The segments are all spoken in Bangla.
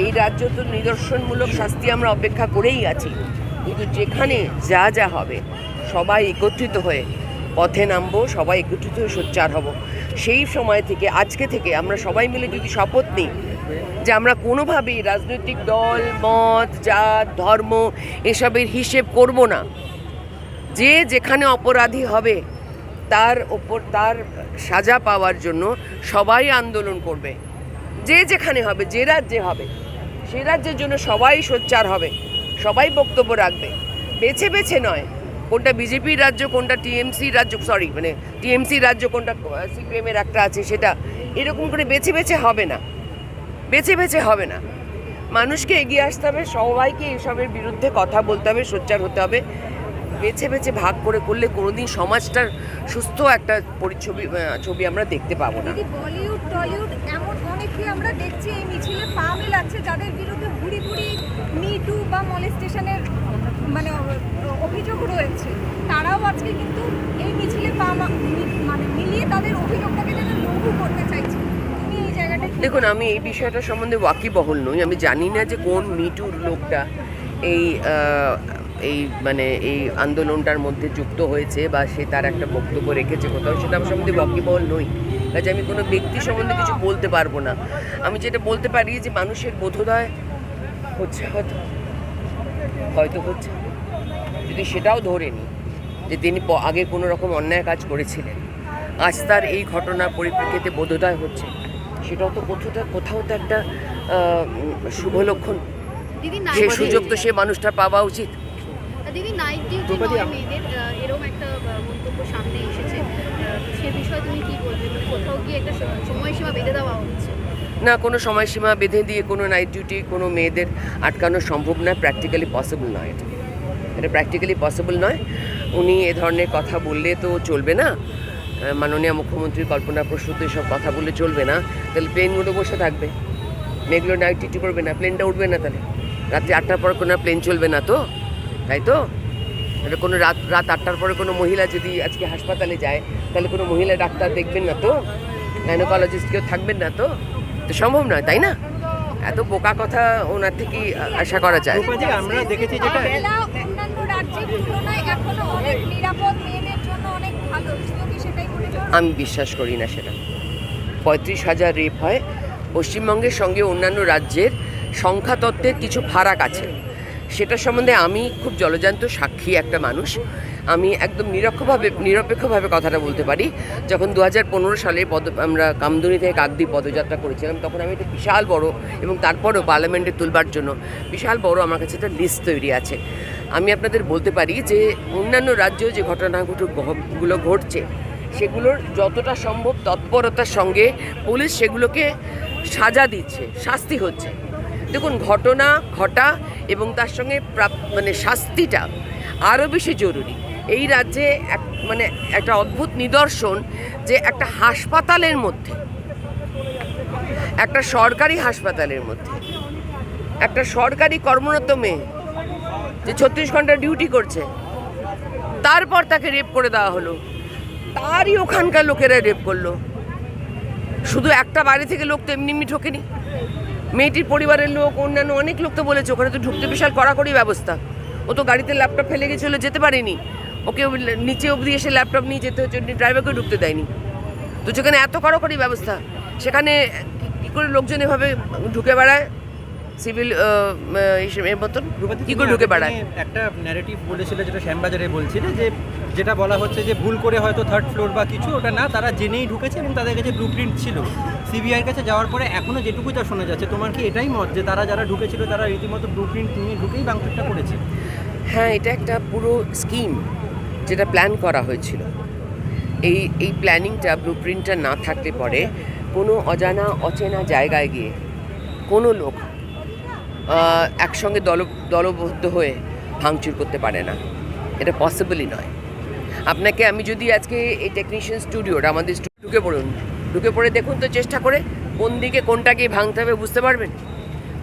এই রাজ্য তো নিদর্শনমূলক শাস্তি আমরা অপেক্ষা করেই আছি। কিন্তু যেখানে যা যা হবে, সবাই একত্রিত হয়ে পথে নামবো, সবাই একত্রিত হয়ে সোচ্চার হব। সেই সময় থেকে, আজকে থেকে আমরা সবাই মিলে যদি শপথ নিই যে আমরা কোনোভাবেই রাজনৈতিক দল, মত, জাত, ধর্ম এসবের হিসেব করব না। যে যেখানে অপরাধী হবে, তার ওপর তার সাজা পাওয়ার জন্য সবাই আন্দোলন করবে। যে যেখানে হবে, যে রাজ্যে হবে, সে রাজ্যের জন্য সবাই সোচ্চার হবে, সবাই বক্তব্য রাখবে। বেছে বেছে নয়, কোনটা বিজেপির রাজ্য, কোনটা টিএমসি রাজ্য সরি মানে টিএমসি রাজ্য, কোনটা সিপিএমের একটা আছে সেটা, এরকম করে বেছে বেছে হবে না। বেছে বেছে হবে না। মানুষকে এগিয়ে আসতে হবে, সবাইকে এসবের বিরুদ্ধে কথা বলতে হবে, সোচ্চার হতে হবে। বেছে বেছে ভাগ করে করলে কোনোদিন সমাজটার সুস্থ একটা পরিছবি ছবি আমরা দেখতে পাবো না। বলিউড টলিউড এমন অনেকে আমরা দেখছি এই মিছিলে পা মেলাচ্ছে যাদের বিরুদ্ধে ভুড়ি ভুড়ি মিটু বা মলেস্টেশনের মানে অভিযোগ রয়েছে। তারাও আজকে কিন্তু এই মিছিলে পা মানে মিলিয়ে তাদের অভিযোগটাকে যেন লঘু করতে চাইছে। তুমি এই জায়গাটা দেখুন আমি এই বিষয়টা সম্বন্ধে ওয়াকিবহল নই। আমি জানি না যে কোন মিটুর লোকটা এই এই মানে এই আন্দোলনটার মধ্যে যুক্ত হয়েছে বা সে তার একটা বক্তব্য রেখেছে কোথাও সেটা আমার সম্বন্ধে ওয়াকিবহল নই। কাজে আমি কোনো ব্যক্তি সম্বন্ধে কিছু বলতে পারব না। আমি যেটা বলতে পারি যে মানুষের বোধোদয় হচ্ছে হয়তো হয়তো হচ্ছে। যদি সেটাও ধরে নিই যে তিনি আগে কোনো রকম অন্যায় কাজ করেছিলেন আজ তার এই ঘটনার পরিপ্রেক্ষিতে বোধোদয় হচ্ছে সেটাও তো কোথাও কোথাও তো একটা শুভ লক্ষণ। সে সুযোগ তো সে মানুষটার পাওয়া উচিত। দিদি নাইট ডিউটি নয় মেয়েদের এরকম একটা মন্তব্য সামনে এসেছে। সে বিষয়ে তুমি কি বলবে? মানে কোথাও গিয়ে একটা সময়সীমা বেঁধে দেওয়া হচ্ছে? না কোনো সময়সীমা বেঁধে দিয়ে কোনো নাইট ডিউটি কোনো মেয়েদের আটকানো সম্ভব নয় প্র্যাকটিক্যালি পসিবল নয় এটা। এটা প্র্যাকটিক্যালি পসিবল নয়। উনি এ ধরনের কথা বললে তো চলবে না। মাননীয় মুখ্যমন্ত্রী কল্পনা প্রসূত এসব কথা বললে চলবে না। তাহলে প্লেনগুলো বসে থাকবে। মেয়েগুলো নাইট ডিউটি করবে না প্লেনটা উঠবে না তাহলে। রাত্রি আটটার পর কোনো প্লেন চলবে না তো? তাই তো? এটা কোনো রাত রাত আটটার পরে কোনো মহিলা যদি আজকে হাসপাতালে যায় তাহলে কোনো মহিলা ডাক্তার দেখবেন না তো? গাইনোকোলজিস্ট কেউ থাকবেন না তো? তো সম্ভব নয় তাই না? এত বোকা কথা ওনার থেকে আশা করা যায়। আমরা দেখেছি যেটা বাংলা অন্যান্য রাজ্যের তুলনায় এখনও অনেক নিরাপদ মেয়েদের জন্য অনেক ভালো। তুমিও কি সেটাই করো আমি বিশ্বাস করি না সেটা। পঁয়ত্রিশ হাজার রেপ হয়। পশ্চিমবঙ্গের সঙ্গে অন্যান্য রাজ্যের সংখ্যাতত্ত্বের কিছু ফারাক আছে। সেটা সম্বন্ধে আমি খুব জলজান্ত সাক্ষী একটা মানুষ। আমি একদম নিরক্ষভাবে, নিরপেক্ষভাবে কথাটা বলতে পারি। যখন দু হাজার পনেরো সালে পদ, আমরা কামদুনি থেকে কাকদ্বীপ পদযাত্রা করেছিলাম, তখন আমি একটা বিশাল বড় এবং তারপরেও পার্লামেন্টে তুলবার জন্য বিশাল বড় আমার কাছে একটা লিস্ট তৈরি আছে। আমি আপনাদের বলতে পারি যে, অন্যান্য রাজ্যেও যে ঘটনাগুলো ঘটছে, সেগুলোর যতটা সম্ভব তৎপরতার সঙ্গে পুলিশ সেগুলোকে সাজা দিচ্ছে, শাস্তি হচ্ছে। দেখুন, ঘটনা ঘটা এবং তার সঙ্গে মানে শাস্তিটা আরও বেশি জরুরি। এই রাজ্যে এক মানে একটা অদ্ভুত নিদর্শন যে একটা হাসপাতালের মধ্যে, একটা সরকারি হাসপাতালের মধ্যে, একটা সরকারি কর্মরত মেয়ে যে ছত্রিশ ঘণ্টা ডিউটি করছে, তারপর তাকে রেপ করে দেওয়া হলো। তারই ওখানকার লোকেরা রেপ করল। শুধু একটা বাড়ি থেকে লোক তো এমনি এমনি ঢোকেনি। মেয়েটির পরিবারের লোক, অন্যান্য অনেক লোক তো বলেছে, ওখানে তো ঢুকতে বিশাল কড়াকড়ি ব্যবস্থা। ও তো গাড়িতে ল্যাপটপ ফেলে গেছিল, যেতে পারেনি। ওকে নিচে অবধি এসে ল্যাপটপ নিয়ে যেতে হচ্ছে ড্রাইভারকে ঢুকতে দেয়নি। তো যেখানে এত কড়াকড়ি ব্যবস্থা, সেখানে কি- করে লোকজন এভাবে ঢুকে বেড়ায়? সিভিল এর মতন কি করে ঢুকে বেড়ায়? একটা ন্যারেটিভ বলেছিলে যেটা শ্যামবাজারে বলছিলে যে যেটা বলা হচ্ছে যে ভুল করে হয়তো থার্ড ফ্লোর বা কিছু ওটা না তারা জেনেই ঢুকেছে এবং তাদের কাছে ব্লু প্রিন্ট ছিল। সিবিআইয়ের কাছে যাওয়ার পরে এখনও যেটুকু যা শোনা যাচ্ছে তোমার কি এটাই মত যে তারা যারা ঢুকেছিল তারা রীতিমতো ব্লু প্রিন্ট নিয়ে ঢুকেই বাংলাটা করেছে? হ্যাঁ এটা একটা পুরো স্কিম যেটা প্ল্যান করা হয়েছিল। এই এই প্ল্যানিংটা ব্লু প্রিন্টটা না থাকলে পরে কোনো অজানা অচেনা জায়গায় গিয়ে কোনো লোক একসঙ্গে দল দলবদ্ধ হয়ে ভাঙচুর করতে পারে না। এটা পসিবলই নয়। আপনাকে আমি যদি আজকে এই টেকনিশিয়ান স্টুডিওটা আমাদের স্টুডিও ঢুকে পড়ুন ঢুকে পড়ে দেখুন তো চেষ্টা করে কোন দিকে কোনটাকে ভাঙতে হবে বুঝতে পারবেন?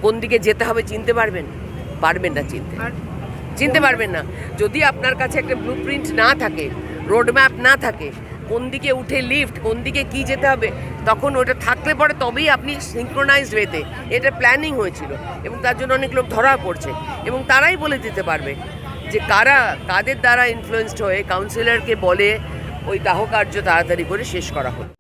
কোন দিকে যেতে হবে চিনতে পারবেন? পারবেন না চিনতে। চিনতে পারবেন না। যদি আপনার কাছে একটা ব্লু প্রিন্ট না থাকে রোড ম্যাপ না থাকে কোন দিকে উঠে লিফট কোন দিকে কি যেতে হবে, তখন ওটা থাকলে পরে তবেই আপনি সিঙ্ক্রোনাইজ ওয়েতে এটা প্ল্যানিং হয়েছিল এবং তার জন্য অনেক লোক ধরা পড়ছে এবং তারাই বলে দিতে পারবে যে কারা, কাদের দ্বারা ইনফ্লুয়েসড হয়ে কাউন্সিলরকে বলে ওই দাহ কার্য তাড়াতাড়ি করে শেষ করা হলো।